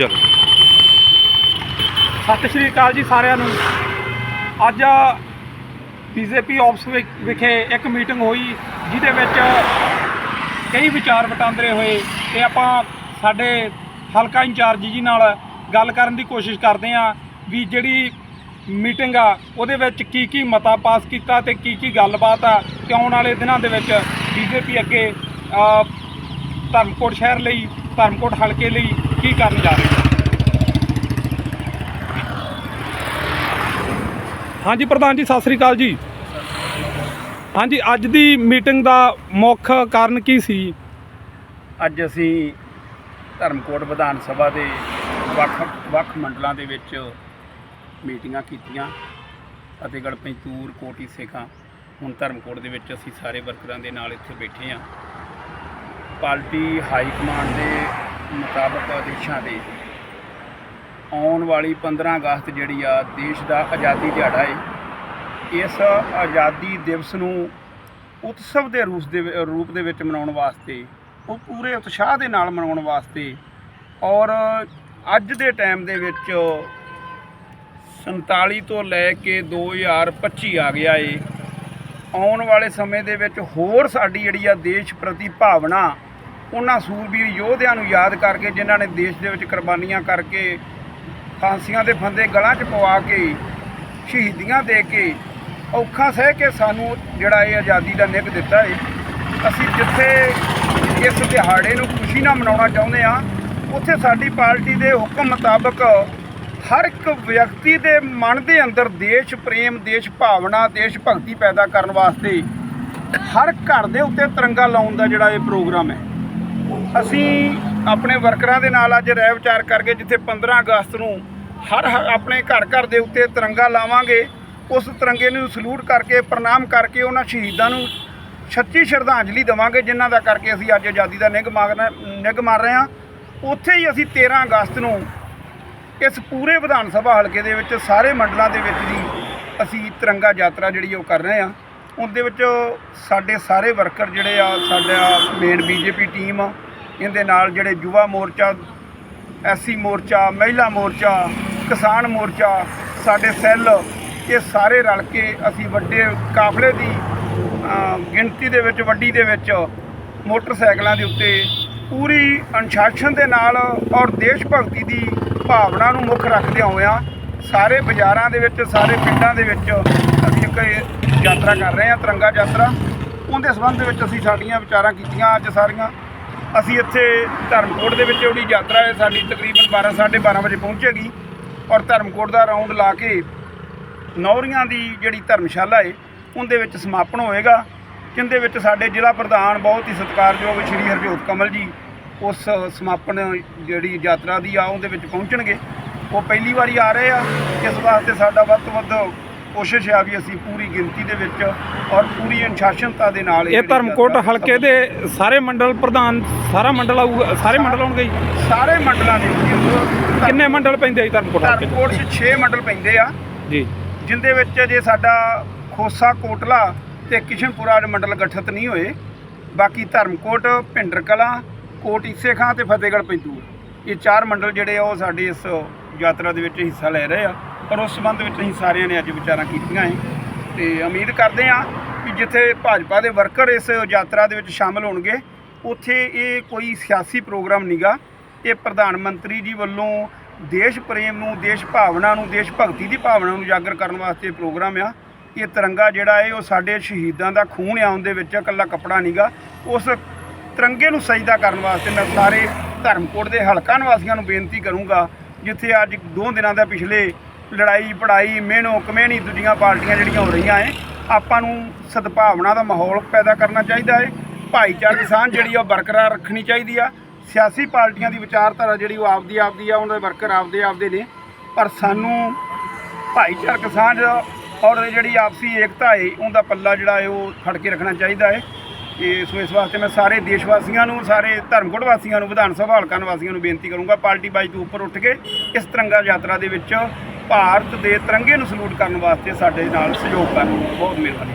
ਚਲੋ। ਸਤਿ ਸ਼੍ਰੀ ਅਕਾਲ ਜੀ ਸਾਰਿਆਂ ਨੂੰ। ਅੱਜ ਬੀਜੇਪੀ ਆਫਿਸ ਵਿ- ਵਿਖੇ ਇੱਕ ਮੀਟਿੰਗ ਹੋਈ, ਜਿਹਦੇ ਵਿੱਚ ਕਈ ਵਿਚਾਰ ਵਟਾਂਦਰੇ ਹੋਏ ਤੇ ਆਪਾਂ ਸਾਡੇ ਹਲਕਾ ਇੰਚਾਰਜ ਜੀ ਨਾਲ ਗੱਲ ਕਰਨ ਦੀ ਕੋਸ਼ਿਸ਼ ਕਰਦੇ ਆਂ ਵੀ ਜਿਹੜੀ ਮੀਟਿੰਗ ਆ, ਉਹਦੇ ਵਿੱਚ ਕੀ ਕੀ ਮਤਾ ਪਾਸ ਕੀਤਾ ਤੇ ਕੀ ਕੀ ਗੱਲਬਾਤ ਆ ਤੇ ਆਉਣ ਵਾਲੇ ਦਿਨਾਂ ਦੇ ਵਿੱਚ ਬੀਜੇਪੀ ਅੱਗੇ ਧਰਮਕੋਟ ਸ਼ਹਿਰ ਲਈ ਧਰਮਕੋਟ ਹਲਕੇ ਲਈ ਕੀ ਕਰਨ ਜਾ ਰਹੀ ਹੈ? ਹਾਂਜੀ ਪ੍ਰਧਾਨ ਜੀ ਸਤਿ ਸ੍ਰੀ ਅਕਾਲ ਜੀ। ਹਾਂਜੀ ਅੱਜ ਦੀ ਮੀਟਿੰਗ ਦਾ ਮੁੱਖ ਕਾਰਨ ਕੀ ਸੀ? ਅੱਜ ਅਸੀਂ ਧਰਮਕੋਟ ਵਿਧਾਨ ਸਭਾ ਦੇ ਵੱਖ ਵੱਖ ਮੰਡਲਾਂ ਦੇ ਵਿੱਚ ਮੀਟਿੰਗਾਂ ਕੀਤੀਆਂ। ਫਤਿਹਗੜ੍ਹ ਪੈਂਤੂਰ ਕੋਟੀ ਸੇਖਾਂ। ਹੁਣ ਧਰਮਕੋਟ ਦੇ ਵਿੱਚ ਅਸੀਂ ਸਾਰੇ ਵਰਕਰਾਂ ਦੇ ਨਾਲ ਇੱਥੇ ਬੈਠੇ ਹਾਂ। ਪਾਰਟੀ ਹਾਈ ਕਮਾਂਡ ਦੇ ਮੁਤਾਬਕ ਆਦੇਸ਼ਾਂ ਦੇ ਆਉਣ ਵਾਲੀ 15 ਅਗਸਤ ਜਿਹੜੀ ਆ ਦੇਸ਼ ਦਾ ਆਜ਼ਾਦੀ ਦਿਹਾੜਾ ਹੈ ਇਸ ਆਜ਼ਾਦੀ ਦਿਵਸ ਨੂੰ ਉਤਸਵ ਦੇ ਰੂਪ ਦੇ ਰੂਪ ਦੇ ਵਿੱਚ ਮਨਾਉਣ ਵਾਸਤੇ, ਉਹ ਪੂਰੇ ਉਤਸ਼ਾਹ ਦੇ ਨਾਲ ਮਨਾਉਣ ਵਾਸਤੇ ਔਰ ਅੱਜ ਦੇ ਟਾਈਮ ਦੇ ਵਿੱਚ 47 ਤੋਂ ਲੈ ਕੇ 2025 ਆ ਗਿਆ ਏ। ਆਉਣ ਵਾਲੇ ਸਮੇਂ ਦੇ ਵਿੱਚ ਹੋਰ ਸਾਡੀ ਜਿਹੜੀ ਆ ਦੇਸ਼ ਪ੍ਰਤੀ ਭਾਵਨਾ ਉਹਨਾਂ ਸੂਰਬੀਰ ਯੋਧਿਆਂ ਨੂੰ ਯਾਦ ਕਰਕੇ, ਜਿਨ੍ਹਾਂ ਨੇ ਦੇਸ਼ ਦੇ ਵਿੱਚ ਕੁਰਬਾਨੀਆਂ ਕਰਕੇ ਫਾਂਸੀਆਂ ਦੇ ਫੰਦੇ ਗਲਾਂ 'ਚ ਪਵਾ ਕੇ, ਸ਼ਹੀਦੀਆਂ ਦੇ ਕੇ ਔਖਾ ਸਹਿ ਕੇ ਸਾਨੂੰ ਜਿਹੜਾ ਇਹ ਆਜ਼ਾਦੀ ਦਾ ਨਿੱਘ ਦਿੱਤਾ ਹੈ ਅਸੀਂ ਜਿੱਥੇ ਇਸ ਦਿਹਾੜੇ ਨੂੰ ਖੁਸ਼ੀ ਨਾਲ ਮਨਾਉਣਾ ਚਾਹੁੰਦੇ ਆ ਉੱਥੇ ਸਾਡੀ ਪਾਰਟੀ ਦੇ ਹੁਕਮ ਮੁਤਾਬਕ ਹਰ ਇੱਕ ਵਿਅਕਤੀ ਦੇ ਮਨ ਦੇ ਅੰਦਰ ਦੇਸ਼ ਪ੍ਰੇਮ, ਦੇਸ਼ ਭਾਵਨਾ, ਦੇਸ਼ ਭਗਤੀ ਪੈਦਾ ਕਰਨ ਵਾਸਤੇ ਹਰ ਘਰ ਦੇ ਉੱਤੇ ਤਿਰੰਗਾ ਲਾਉਣ ਦਾ ਜਿਹੜਾ ਇਹ ਪ੍ਰੋਗਰਾਮ ਹੈ। ਅਸੀਂ ਆਪਣੇ ਵਰਕਰਾਂ ਦੇ ਨਾਲ ਅੱਜ ਰਹਿ ਵਿਚਾਰ ਕਰਕੇ ਜਿੱਥੇ 15 ਅਗਸਤ ਨੂੰ ਹਰ ਹ- ਆਪਣੇ ਘਰ ਘਰ ਦੇ ਉੱਤੇ ਤਿਰੰਗਾ ਲਾਵਾਂਗੇ, ਉਸ ਤਿਰੰਗੇ ਨੂੰ ਸਲੂਟ ਕਰਕੇ, ਪ੍ਰਣਾਮ ਕਰਕੇ ਉਹਨਾਂ ਸ਼ਹੀਦਾਂ ਨੂੰ ਸੱਚੀ ਸ਼ਰਧਾਂਜਲੀ ਦੇਵਾਂਗੇ, ਜਿਨ੍ਹਾਂ ਦਾ ਕਰਕੇ ਅਸੀਂ ਅੱਜ ਆਜ਼ਾਦੀ ਦਾ ਨਿੱਘ ਮਾਰਨਾ ਨਿੱਘ ਮਾਰ ਰਹੇ ਹਾਂ। ਉੱਥੇ ਹੀ ਅਸੀਂ 13 ਅਗਸਤ ਨੂੰ ਇਸ ਪੂਰੇ ਵਿਧਾਨ ਸਭਾ ਹਲਕੇ ਦੇ ਵਿੱਚ, ਸਾਰੇ ਮੰਡਲਾਂ ਦੇ ਵਿੱਚ ਜੀ ਅਸੀਂ ਤਿਰੰਗਾ ਯਾਤਰਾ ਜਿਹੜੀ ਉਹ ਕਰ ਰਹੇ ਹਾਂ। ਉਹਦੇ ਵਿੱਚ ਸਾਡੇ ਸਾਰੇ ਵਰਕਰ ਜਿਹੜੇ ਆ, ਸਾਡਾ ਮੇਨ ਬੀਜੇਪੀ ਟੀਮ ਆ ਇਹਦੇ ਨਾਲ ਜਿਹੜੇ ਯੁਵਾ ਮੋਰਚਾ, ਐਸਸੀ ਮੋਰਚਾ, ਮਹਿਲਾ ਮੋਰਚਾ, ਕਿਸਾਨ ਮੋਰਚਾ, ਸਾਡੇ ਸੈੱਲ, ਇਹ ਸਾਰੇ ਰਲ ਕੇ ਅਸੀਂ ਵੱਡੇ ਕਾਫਲੇ ਦੀ ਗਿਣਤੀ ਦੇ ਵਿੱਚ, ਵੱਡੀ ਦੇ ਵਿੱਚ ਮੋਟਰਸਾਈਕਲਾਂ ਦੇ ਉੱਤੇ ਪੂਰੀ ਅਨੁਸ਼ਾਸਨ ਦੇ ਨਾਲ ਔਰ ਦੇਸ਼ ਭਗਤੀ ਦੀ ਭਾਵਨਾ ਨੂੰ ਮੁੱਖ ਰੱਖਦੇ ਹੋਇਆਂ ਸਾਰੇ ਬਾਜ਼ਾਰਾਂ ਦੇ ਵਿੱਚ, ਸਾਰੇ ਪਿੰਡਾਂ ਦੇ ਵਿੱਚ ਅਸੀਂ ਇੱਕ ਯਾਤਰਾ ਕਰ ਰਹੇ ਹਾਂ, ਤਿਰੰਗਾ ਯਾਤਰਾ। ਉਹਦੇ ਸੰਬੰਧ ਵਿੱਚ ਅਸੀਂ ਸਾਡੀਆਂ ਵਿਚਾਰਾਂ ਕੀਤੀਆਂ ਅੱਜ ਸਾਰੀਆਂ। ਅਸੀਂ ਇੱਥੇ ਧਰਮਕੋਟ ਦੇ ਵਿੱਚ ਜਿਹੜੀ ਯਾਤਰਾ ਹੈ, ਸਾਡੀ ਤਕਰੀਬਨ 12 12:30 ਵਜੇ ਪਹੁੰਚੇਗੀ ਔਰ ਧਰਮਕੋਟ ਦਾ ਰਾਉਂਡ ਲਾ ਕੇ ਨੌਰੀਆਂ ਦੀ ਜਿਹੜੀ ਧਰਮਸ਼ਾਲਾ ਹੈ ਉਹਦੇ ਵਿੱਚ ਸਮਾਪਨ ਹੋਏਗਾ। ਜਿੰਦੇ ਵਿੱਚ ਸਾਡੇ ਜ਼ਿਲ੍ਹਾ ਪ੍ਰਧਾਨ ਬਹੁਤ ਹੀ ਸਤਿਕਾਰਯੋਗ ਸ਼੍ਰੀ ਹਰਜੋਤ ਕਮਲ ਜੀ ਉਸ ਸਮਾਪਨ ਜਿਹੜੀ ਯਾਤਰਾ ਦੀ ਆ, ਉਹਦੇ ਵਿੱਚ ਪਹੁੰਚਣਗੇ। ਉਹ ਪਹਿਲੀ ਵਾਰੀ ਆ ਰਹੇ ਆ, ਇਸ ਵਾਸਤੇ ਸਾਡਾ ਵੱਧ ਤੋਂ ਵੱਧ ਕੋਸ਼ਿਸ਼ ਆ ਵੀ ਅਸੀਂ ਪੂਰੀ ਗਿਣਤੀ ਦੇ ਵਿੱਚ ਔਰ ਪੂਰੀ ਅਨੁਸ਼ਾਸਨਤਾ ਦੇ ਨਾਲ ਇਹ ਧਰਮਕੋਟ ਹਲਕੇ ਦੇ ਸਾਰੇ ਮੰਡਲ ਪ੍ਰਧਾਨ ਸਾਰਾ ਮੰਡਲ ਆਊਗਾ ਸਾਰੇ ਮੰਡਲ ਆਉਣਗੇ ਜੀ? ਸਾਰੇ ਮੰਡਲਾਂ ਦੇ ਕਿੰਨੇ ਮੰਡਲ ਪੈਂਦੇ ਆ ਜੀ ਧਰਮਕੋਟ ਹਲਕੇ? ਧਰਮਕੋਟ 'ਚ 6 ਮੰਡਲ ਪੈਂਦੇ ਆ। ਜੀ। ਜਿੰਦੇ ਵਿੱਚ ਜੇ ਸਾਡਾ ਖੋਸਾ ਕੋਟਲਾ ਤੇ ਕਿਸ਼ਨਪੁਰਾ ਦੇ ਮੰਡਲ ਗਠਿਤ ਨਹੀਂ ਹੋਏ ਬਾਕੀ ਧਰਮਕੋਟ ਭਿੰਡਰ ਕਲਾਂ ਕੋਟ ਈਸੇ ਖਾਂ ਤੇ ਫਤਿਹਗੜ੍ਹ ਪੈਂਤੂਰ ਇਹ ਚਾਰ ਮੰਡਲ ਜਿਹੜੇ ਆ ਉਹ ਸਾਡੀ ਇਸ ਯਾਤਰਾ ਦੇ ਵਿੱਚ ਹਿੱਸਾ ਲੈ ਰਹੇ ਆ। ਪਰ ਉਸ ਸੰਬੰਧ ਵਿੱਚ ਅਸੀਂ ਸਾਰਿਆਂ ਨੇ ਅੱਜ ਵਿਚਾਰਾਂ ਕੀਤੀਆਂ ਹੈ ਤੇ ਉਮੀਦ ਕਰਦੇ ਹਾਂ ਕਿ ਜਿੱਥੇ ਭਾਜਪਾ ਦੇ ਵਰਕਰ ਇਸ ਯਾਤਰਾ ਦੇ ਵਿੱਚ ਸ਼ਾਮਲ ਹੋਣਗੇ, ਉੱਥੇ ਇਹ ਕੋਈ ਸਿਆਸੀ ਪ੍ਰੋਗਰਾਮ ਨਹੀਂਗਾ ਇਹ ਪ੍ਰਧਾਨ ਮੰਤਰੀ ਜੀ ਵੱਲੋਂ ਦੇਸ਼ ਪ੍ਰੇਮ ਨੂੰ, ਦੇਸ਼ ਭਾਵਨਾ ਨੂੰ, ਦੇਸ਼ ਭਗਤੀ ਦੀ ਭਾਵਨਾ ਨੂੰ ਉਜਾਗਰ ਕਰਨ ਵਾਸਤੇ ਪ੍ਰੋਗਰਾਮ ਆ। ਇਹ ਤਿਰੰਗਾ ਜਿਹੜਾ ਹੈ ਉਹ ਸਾਡੇ ਸ਼ਹੀਦਾਂ ਦਾ ਖੂਨ ਆ, ਉਹਦੇ ਵਿੱਚ ਇਕੱਲਾ ਕੱਪੜਾ ਨਹੀਂਗਾ ਉਸ ਤਿਰੰਗੇ ਨੂੰ ਸਜਦਾ ਕਰਨ ਵਾਸਤੇ ਮੈਂ ਸਾਰੇ ਧਰਮਕੋਟ ਦੇ ਹਲਕਾ ਨਿਵਾਸੀਆਂ ਨੂੰ ਬੇਨਤੀ ਕਰੂੰਗਾ, ਜਿੱਥੇ ਅੱਜ ਦੋ ਦਿਨਾਂ ਦਾ ਪਿਛਲੇ ਲੜਾਈ ਪੜਾਈ ਮਿਹਨੋ ਕਮੇਣੀ ਦੂਜੀਆਂ ਪਾਰਟੀਆਂ ਜਿਹੜੀਆਂ ਹੋ ਰਹੀਆਂ ਹੈ ਆਪਾਂ ਨੂੰ ਸਦਭਾਵਨਾ ਦਾ ਮਾਹੌਲ ਪੈਦਾ ਕਰਨਾ ਚਾਹੀਦਾ ਹੈ ਭਾਈਚਾਰਕ ਸਾਂਝ ਜਿਹੜੀ ਆ ਉਹ ਬਰਕਰਾਰ ਰੱਖਣੀ ਚਾਹੀਦੀ ਆ। ਸਿਆਸੀ ਪਾਰਟੀਆਂ ਦੀ ਵਿਚਾਰਧਾਰਾ ਜਿਹੜੀ ਉਹ ਆਪਦੀ ਆਪਦੀ ਆ, ਉਹਨਾਂ ਦੇ ਵਰਕਰ ਆਪਦੇ ਆਪਦੇ ਨੇ। ਪਰ ਸਾਨੂੰ ਭਾਈਚਾਰਕ ਸਾਂਝ ਔਰ ਜਿਹੜੀ ਆਪਸੀ ਏਕਤਾ ਹੈ ਉਹਦਾ ਪੱਲਾ ਜਿਹੜਾ ਹੈ ਉਹ ਫੜ ਕੇ ਰੱਖਣਾ ਚਾਹੀਦਾ ਹੈ ਤੇ ਸੋ ਇਸ ਵਾਸਤੇ ਮੈਂ ਸਾਰੇ ਦੇਸ਼ ਵਾਸੀਆਂ ਨੂੰ, ਸਾਰੇ ਧਰਮਕੋਟ ਵਾਸੀਆਂ ਨੂੰ, ਵਿਧਾਨ ਸਭਾ ਹਲਕਾ ਨਿਵਾਸੀਆਂ ਨੂੰ ਬੇਨਤੀ ਕਰੂੰਗਾ, ਪਾਰਟੀ ਬਾਈ ਤੋਂ ਉੱਪਰ ਉੱਠ ਕੇ ਇਸ ਤਿਰੰਗਾ ਯਾਤਰਾ ਦੇ ਵਿੱਚ ਭਾਰਤ ਦੇ ਤਿਰੰਗੇ ਨੂੰ ਸਲੂਟ ਕਰਨ ਵਾਸਤੇ ਸਾਡੇ ਨਾਲ ਸਹਿਯੋਗ ਕਰਨ ਬਹੁਤ ਮਿਹਰਬਾਨੀ।